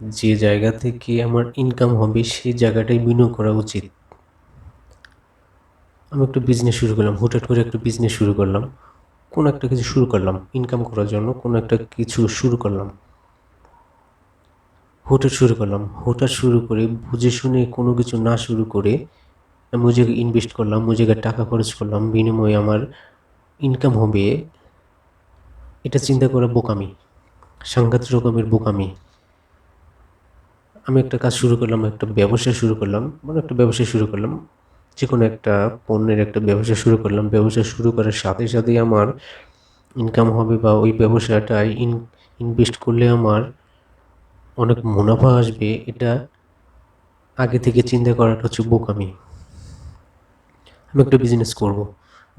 যে জায়গা থেকে আমার ইনকাম হবে, সেই জায়গাটাই বিনিয়োগ করা উচিত। আমি একটু বিজনেস শুরু করলাম, হুটহাট করে একটা বিজনেস শুরু করলাম। কোনো একটা কিছু শুরু করলাম ইনকাম করার জন্য কোনো একটা কিছু শুরু করলাম। হুটহাট শুরু করলাম, হুটহাট শুরু করে বুঝে শুনে কোনো কিছু না শুরু করে আমি ওই জায়গায় ইনভেস্ট করলাম, ওই জায়গায় টাকা খরচ করলাম, বিনিময়ে আমার ইনকাম হবে, এটা চিন্তা করা বোকামি, সাংঘাতিক রকমের বোকামি। আমি একটা কাজ শুরু করলাম, একটা ব্যবসা শুরু করলাম মানে একটা ব্যবসা শুরু করলাম। যে কোনো একটা পণ্যের একটা ব্যবসা শুরু করলাম। ব্যবসা শুরু করার সাথে সাথেই আমার ইনকাম হবে বা ওই ব্যবসাটায় ইন ইনভেস্ট করলে আমার অনেক মুনাফা আসবে, এটা আগে থেকে চিন্তা করাটা হচ্ছে বোকামি। আমি একটা বিজনেস করব।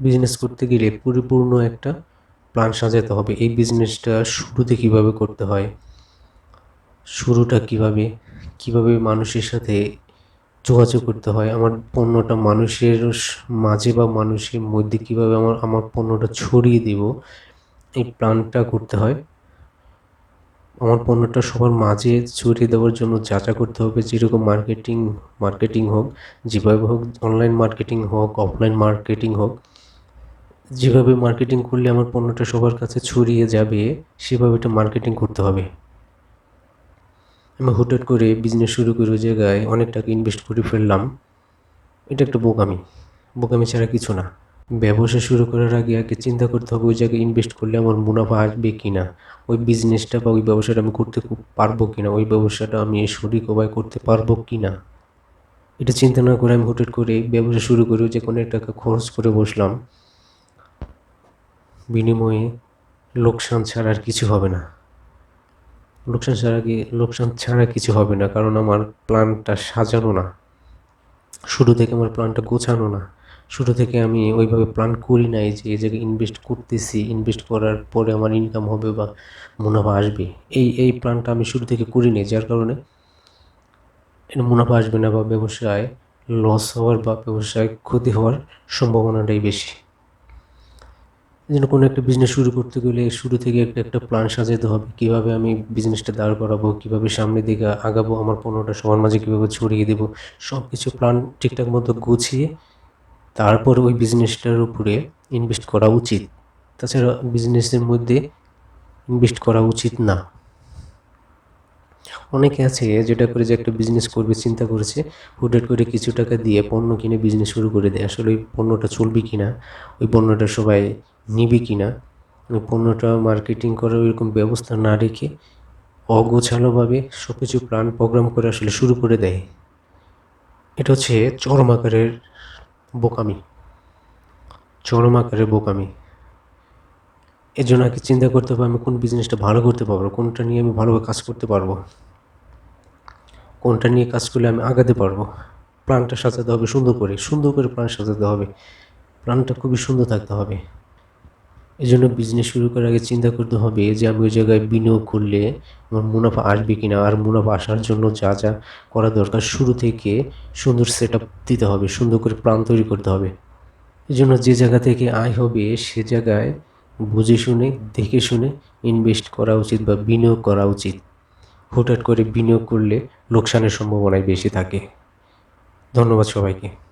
বিজনেস করতে গেলে পরিপূর্ণ একটা প্ল্যান সাজাতে হবে। এই বিজনেসটা শুরুতে কীভাবে করতে হয়, শুরুটা কীভাবে কীভাবে মানুষের সাথে যোগাযোগ করতে হয়? আমার পণ্যটা মানুষের মাঝে বা মানুষের মধ্যে কীভাবে আমার আমার পণ্যটা ছড়িয়ে দিব, এই প্ল্যানটা করতে হয়। আমার পণ্যটা সবার মাঝে ছড়িয়ে দেওয়ার জন্য যা যা করতে হবে, যেরকম মার্কেটিং মার্কেটিং হোক, যেভাবে হোক, অনলাইন মার্কেটিং হোক, অফলাইন মার্কেটিং হোক, যেভাবে মার্কেটিং করলে আমার পণ্যটা সবার কাছে ছড়িয়ে যাবে, সেভাবে এটা মার্কেটিং করতে হবে। আমি হুটহাট করে বিজনেস শুরু করে জায়গায় অনেক টাকা ইনভেস্ট করে ফেললাম। এটা একটা বোকামি। বোকামি ছাড়া কিছু না। ব্যবসা শুরু করার আগে আগে চিন্তা করতে হবে ওই জায়গায় ইনভেস্ট করলে আমার মুনাফা আসবে কি না ওই বিজনেসটা বা ওই ব্যবসাটা আমি করতে পারব কি না ওই ব্যবসাটা আমি সঠিক উপায় করতে পারব কি না এটা চিন্তা না করে আমি হুটহাট করে ব্যবসা শুরু করে যে কোনো টাকা খরচ করে বসলাম। বিনিময়ে লোকসান ছাড়া আর কিছু হবে না। লোকসান ছাড়া কি, লোকসান ছাড়া কিছু হবে না, কারণ আমার প্ল্যানটা সাজানো না। শুরু থেকে আমার প্ল্যানটা গোছানো না। শুরু থেকে আমি ওইভাবে প্ল্যান করি নাই যে এই জায়গায় ইনভেস্ট করতেছি ইনভেস্ট করার পরে আমার ইনকাম হবে বা মুনাফা আসবে। এই এই প্ল্যানটা আমি শুরু থেকে করি নাই, যার কারণে এটা মুনাফা আসবে না বা ব্যবসায় লস হওয়ার বা ব্যবসায় ক্ষতি হওয়ার সম্ভাবনাটাই বেশি। এই জন্য কোনো একটা বিজনেস শুরু করতে গেলে শুরু থেকে একটা একটা প্ল্যান সাজাতে হবে। কীভাবে আমি বিজনেসটা দাঁড় করাবো, কীভাবে সামনের দিকে আগাবো, আমার পণ্যটা সবার মাঝে কীভাবে ছড়িয়ে দেবো সব কিছু প্ল্যান ঠিকঠাক মতো গুছিয়ে তারপর ওই বিজনেসটার উপরে ইনভেস্ট করা উচিত। তাছাড়া বিজনেসের মধ্যে ইনভেস্ট করা উচিত না। অনেকে আছে যেটা করে যে একটা বিজনেস করবে, চিন্তা করেছে, হুটহাট করে কিছু টাকা দিয়ে পণ্য কিনে বিজনেস শুরু করে দেয়। আসলে ওই পণ্যটা চলবে কি না ওই পণ্যটা সবাই নিবে কি না? পণ্যটা মার্কেটিং করার ওইরকম ব্যবস্থা না রেখে অগোছালোভাবে সব কিছু প্ল্যান প্রোগ্রাম করে আসলে শুরু করে দেয়। এটা হচ্ছে চরম আকারের বোকামি। চরম আকারের বোকামি। এর জন্য আগে চিন্তা করতে হবে আমি কোন বিজনেসটা ভালো করতে পারব, কোনটা নিয়ে আমি ভালোভাবে কাজ করতে পারব। কোনটা নিয়ে কাজ করলে আমি আগাতে পারব। প্ল্যানটা সাজাতে হবে সুন্দর করে সুন্দর করে প্ল্যান সাজাতে হবে। প্ল্যানটা খুবই সুন্দর থাকতে হবে। এই জন্য বিজনেস শুরু করার আগে চিন্তা করতে হবে যে আমি ওই জায়গায় বিনিয়োগ করলে আমার মুনাফা আসবে কি না আর মুনাফা আসার জন্য যা যা করা দরকার শুরু থেকে সুন্দর সেট দিতে হবে, সুন্দর করে প্ল্যান তৈরি করতে হবে। এই জন্য যে জায়গা থেকে আয় হবে সে জায়গায় বুঝে শুনে, দেখে শুনে ইনভেস্ট করা উচিত বা বিনিয়োগ করা উচিত। হুটহাট করে বিনিয়োগ করলে লোকসানের সম্ভাবনাই বেশি থাকে। ধন্যবাদ সবাইকে।